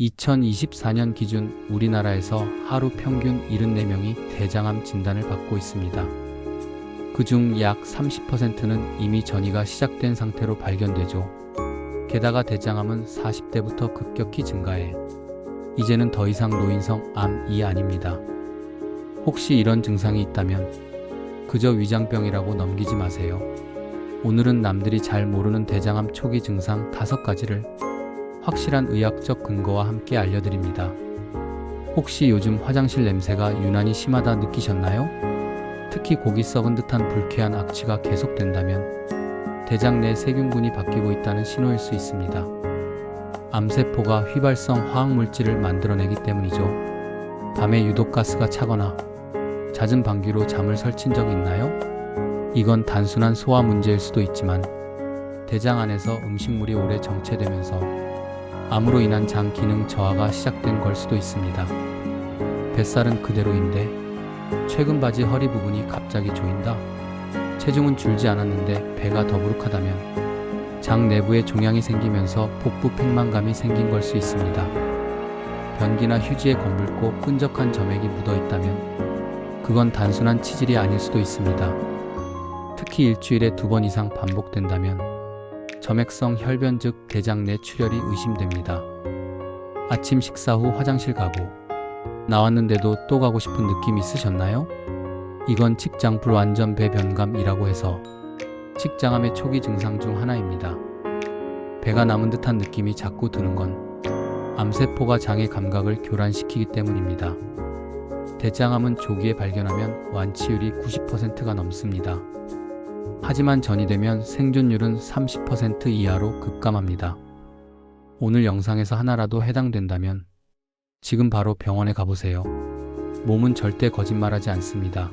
2024년 기준 우리나라에서 하루 평균 74명이 대장암 진단을 받고 있습니다. 그중 약 30%는 이미 전이가 시작된 상태로 발견되죠. 게다가 대장암은 40대부터 급격히 증가해 이제는 더 이상 노인성 암이 아닙니다. 혹시 이런 증상이 있다면 그저 위장병이라고 넘기지 마세요. 오늘은 남들이 잘 모르는 대장암 초기 증상 5가지를 확실한 의학적 근거와 함께 알려드립니다. 혹시 요즘 화장실 냄새가 유난히 심하다 느끼셨나요? 특히 고기 썩은 듯한 불쾌한 악취가 계속된다면 대장 내 세균군이 바뀌고 있다는 신호일 수 있습니다. 암세포가 휘발성 화학물질을 만들어내기 때문이죠. 밤에 유독 가스가 차거나 잦은 방귀로 잠을 설친 적 있나요? 이건 단순한 소화 문제일 수도 있지만 대장 안에서 음식물이 오래 정체되면서 암으로 인한 장 기능 저하가 시작된 걸 수도 있습니다. 뱃살은 그대로인데 최근 바지 허리 부분이 갑자기 조인다. 체중은 줄지 않았는데 배가 더부룩하다면 장 내부에 종양이 생기면서 복부 팽만감이 생긴 걸 수 있습니다. 변기나 휴지에 검붉고 끈적한 점액이 묻어 있다면 그건 단순한 치질이 아닐 수도 있습니다. 특히 일주일에 두 번 이상 반복된다면 점액성 혈변 즉 대장 내 출혈이 의심됩니다. 아침 식사 후 화장실 가고 나왔는데도 또 가고 싶은 느낌 있으셨나요? 이건 직장 불완전 배변감이라고 해서 직장암의 초기 증상 중 하나입니다. 배가 남은 듯한 느낌이 자꾸 드는 건 암세포가 장의 감각을 교란시키기 때문입니다. 대장암은 조기에 발견하면 완치율이 90%가 넘습니다. 하지만 전이 되면 생존율은 30% 이하로 급감합니다. 오늘 영상에서 하나라도 해당된다면 지금 바로 병원에 가보세요. 몸은 절대 거짓말하지 않습니다.